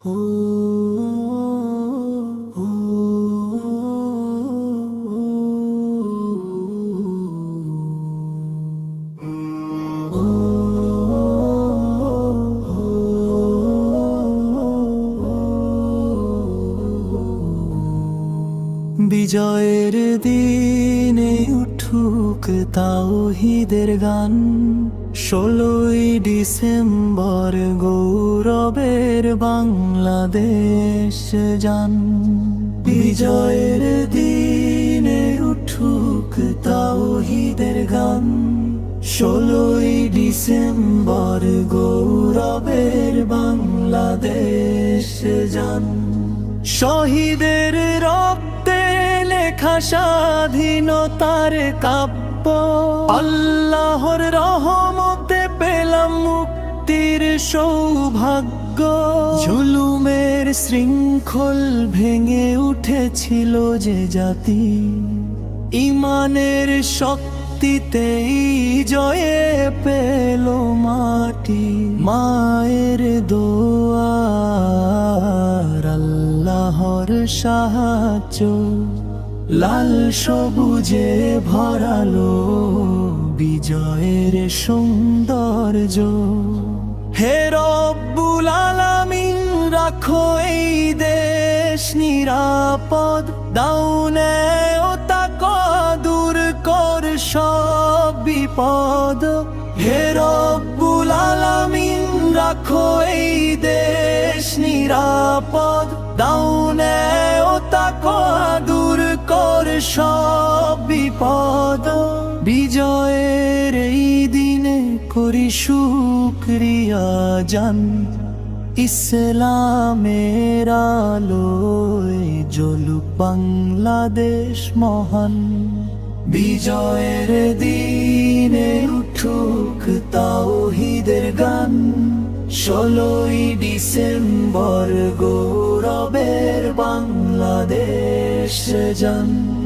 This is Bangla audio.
বিজয়ের দিনে উঠুক তাওহিদের গান ষোলোই ডিসেম্বর গৌরবের বাংলাদেশ যান। বিজয়ের দিনে উঠুক তাওহিদের গান। ষোলোই ডিসেম্বর গৌরবের বাংলাদেশ যান। শহীদের রক্তে লেখা স্বাধীনতার কাব্য। আল্লাহর রহমতে পেলাম মুক্তির সৌভাগ্য। ঝুলুমের শৃঙ্খল ভেঙে উঠেছিল যে জাতি। ইমানের শক্তিতেই জয়ে পেল মাটি। মায়ের দোয়ার আল্লাহর সাহায্য। লাল সবুজে ভরালো বিজয়ের সৌন্দর্য। হে রব্বুল আলামিন, রাখো এই দেশ নিরাপদ। দাউনে ও তাক, দূর কর সব বিপদ। হে রব্বুল আলামিন, রাখো এই দেশ নিরাপদ। দাউনে ও তাক, দূর কর সব বিপদ। দিনে করি শুক্রিয়া জান। ইসলামের আলোয় জলুক বাংলাদেশ মহান। বিজয়ের দিনে উঠুক তাওহিদের গান। ষোলোই ডিসেম্বর গৌরবের বাংলাদেশ ও